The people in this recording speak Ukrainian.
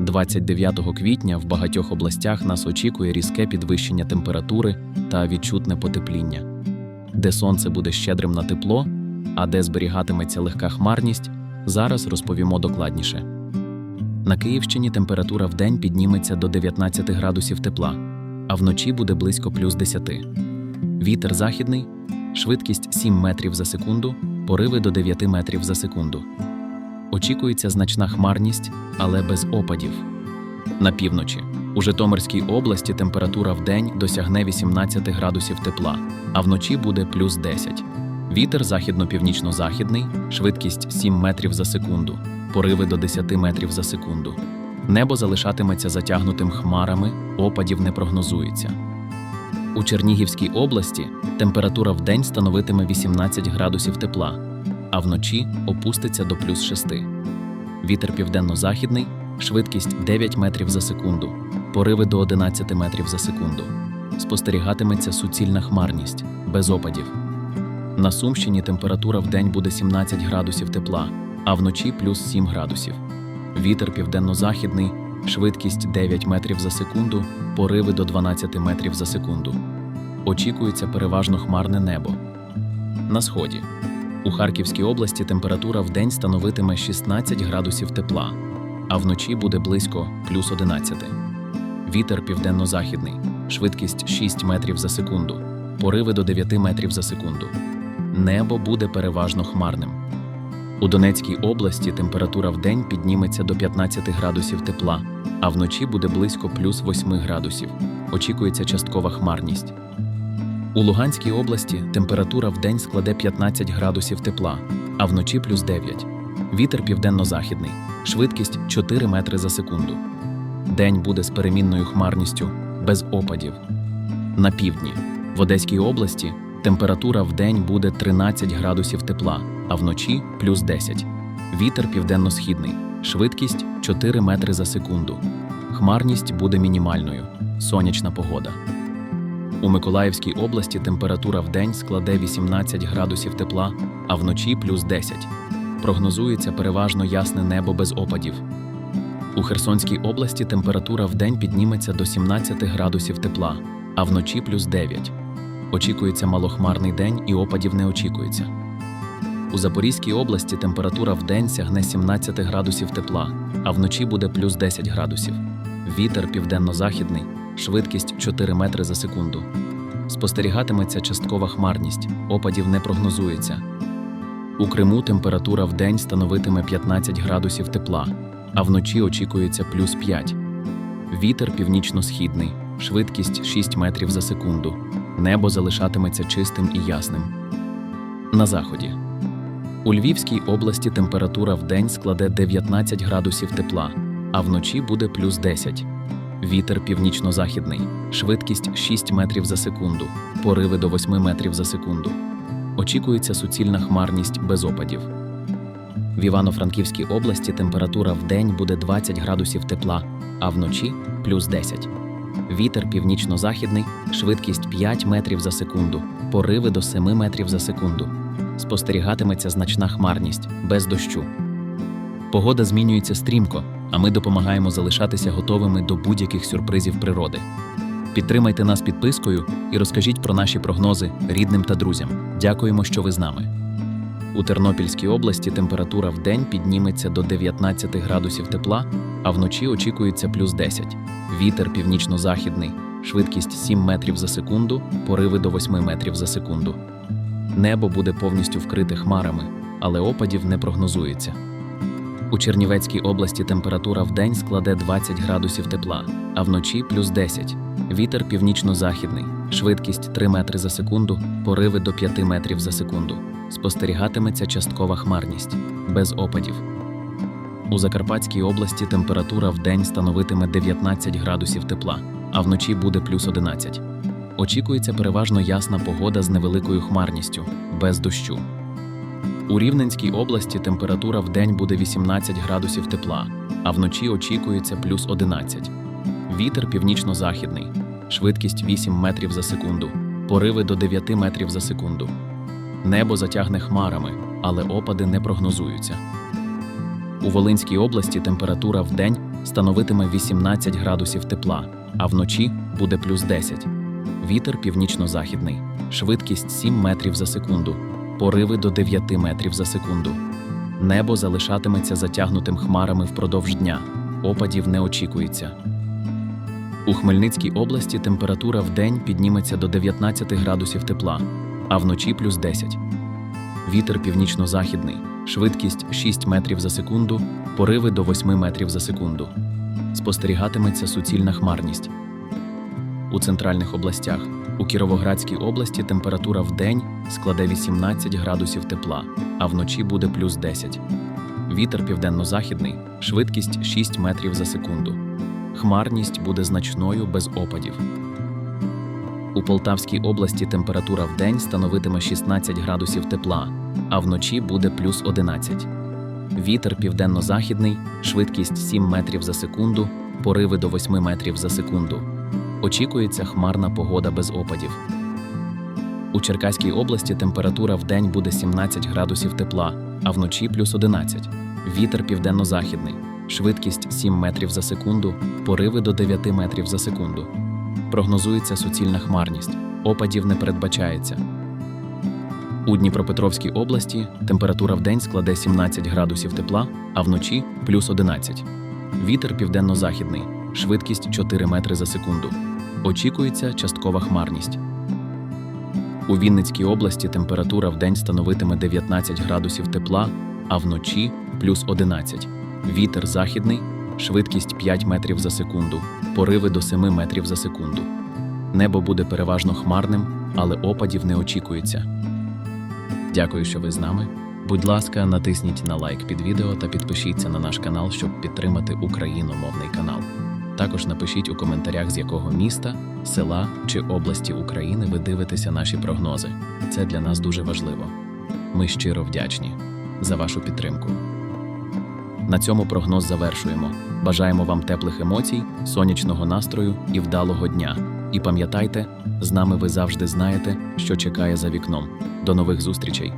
29 квітня в багатьох областях нас очікує різке підвищення температури та відчутне потепління. Де сонце буде щедрим на тепло, а де зберігатиметься легка хмарність, зараз розповімо докладніше. На Київщині температура в день підніметься до 19 градусів тепла, а вночі буде близько плюс 10. Вітер західний, швидкість 7 метрів за секунду, пориви до 9 метрів за секунду. Очікується значна хмарність, але без опадів. На півночі у Житомирській області температура в день досягне 18 градусів тепла, а вночі буде плюс 10. Вітер західно-північно-західний, швидкість 7 метрів за секунду, пориви до 10 метрів за секунду. Небо залишатиметься затягнутим хмарами, опадів не прогнозується. У Чернігівській області температура в день становитиме 18 градусів тепла, а вночі опуститься до плюс 6. Вітер південно-західний, швидкість 9 метрів за секунду, пориви до 11 метрів за секунду. Спостерігатиметься суцільна хмарність, без опадів. На Сумщині температура в день буде 17 градусів тепла, а вночі плюс 7 градусів. Вітер південно-західний, швидкість 9 метрів за секунду, пориви до 12 метрів за секунду. Очікується переважно хмарне небо. На сході. У Харківській області температура в день становитиме 16 градусів тепла, а вночі буде близько плюс 11. Вітер південно-західний, швидкість 6 метрів за секунду, пориви до 9 метрів за секунду. Небо буде переважно хмарним. У Донецькій області температура в день підніметься до 15 градусів тепла, а вночі буде близько плюс 8 градусів. Очікується часткова хмарність. У Луганській області температура в день складе 15 градусів тепла, а вночі плюс 9. Вітер південно-західний, швидкість 4 метри за секунду. День буде з перемінною хмарністю, без опадів. На півдні в Одеській області температура в день буде 13 градусів тепла, а вночі плюс 10. Вітер південно-східний, швидкість 4 метри за секунду. Хмарність буде мінімальною, сонячна погода. У Миколаївській області температура в день складе 18 градусів тепла, а вночі плюс 10. Прогнозується переважно ясне небо без опадів. У Херсонській області температура в день підніметься до 17 градусів тепла, а вночі плюс 9. Очікується малохмарний день і опадів не очікується. У Запорізькій області температура в день сягне 17 градусів тепла, а вночі буде плюс 10 градусів. Вітер південно-західний, швидкість 4 метри за секунду. Спостерігатиметься часткова хмарність, опадів не прогнозується. У Криму температура в день становитиме 15 градусів тепла, а вночі очікується плюс 5. Вітер північно-східний, швидкість 6 метрів за секунду. Небо залишатиметься чистим і ясним. На заході. У Львівській області температура в день складе 19 градусів тепла, а вночі буде плюс 10. Вітер північно-західний, швидкість 6 метрів за секунду, пориви до 8 метрів за секунду. Очікується суцільна хмарність без опадів. В Івано-Франківській області температура в день буде 20 градусів тепла, а вночі плюс 10. Вітер північно-західний, швидкість 5 метрів за секунду, пориви до 7 метрів за секунду. Спостерігатиметься значна хмарність без дощу. Погода змінюється стрімко, а ми допомагаємо залишатися готовими до будь-яких сюрпризів природи. Підтримайте нас підпискою і розкажіть про наші прогнози рідним та друзям. Дякуємо, що ви з нами. У Тернопільській області температура в день підніметься до 19 градусів тепла, а вночі очікується плюс 10. Вітер північно-західний, швидкість 7 метрів за секунду, пориви до 8 метрів за секунду. Небо буде повністю вкрите хмарами, але опадів не прогнозується. У Чернівецькій області температура в день складе 20 градусів тепла, а вночі плюс 10. Вітер північно-західний, швидкість 3 метри за секунду, пориви до 5 метрів за секунду. Спостерігатиметься часткова хмарність, без опадів. У Закарпатській області температура в день становитиме 19 градусів тепла, а вночі буде плюс 11. Очікується переважно ясна погода з невеликою хмарністю, без дощу. У Рівненській області температура в день буде 18 градусів тепла, а вночі очікується плюс 11. Вітер північно-західний, швидкість 8 метрів за секунду, пориви до 9 метрів за секунду. Небо затягне хмарами, але опади не прогнозуються. У Волинській області температура в день становитиме 18 градусів тепла, а вночі буде плюс 10. Вітер північно-західний, швидкість 7 метрів за секунду, пориви до 9 метрів за секунду. Небо залишатиметься затягнутим хмарами впродовж дня. Опадів не очікується. У Хмельницькій області температура в день підніметься до 19 градусів тепла, а вночі плюс 10. Вітер північно-західний, швидкість 6 метрів за секунду, пориви до 8 метрів за секунду. Спостерігатиметься суцільна хмарність. У центральних областях у Кіровоградській області температура в день складе 18 градусів тепла, а вночі буде плюс 10. Вітер південно-західний, швидкість 6 метрів за секунду. Хмарність буде значною без опадів. У Полтавській області температура в день становитиме 16 градусів тепла, а вночі буде плюс 11. Вітер південно-західний, швидкість 7 метрів за секунду, пориви до 8 метрів за секунду. Очікується хмарна погода без опадів. У Черкаській області температура в день буде 17 градусів тепла, а вночі плюс 11. Вітер південно-західний, швидкість 7 метрів за секунду, пориви до 9 метрів за секунду. Прогнозується суцільна хмарність, опадів не передбачається. У Дніпропетровській області температура в день складе 17 градусів тепла, а вночі плюс 11. Вітер південно-західний, швидкість 4 метри за секунду. Очікується часткова хмарність. У Вінницькій області температура в день становитиме 19 градусів тепла, а вночі плюс 11. Вітер західний, швидкість 5 метрів за секунду, пориви до 7 метрів за секунду. Небо буде переважно хмарним, але опадів не очікується. Дякую, що ви з нами. Будь ласка, натисніть на лайк під відео та підпишіться на наш канал, щоб підтримати україномовний канал. Також напишіть у коментарях, з якого міста, села чи області України ви дивитеся наші прогнози. Це для нас дуже важливо. Ми щиро вдячні за вашу підтримку. На цьому прогноз завершуємо. Бажаємо вам теплих емоцій, сонячного настрою і вдалого дня. І пам'ятайте, з нами ви завжди знаєте, що чекає за вікном. До нових зустрічей!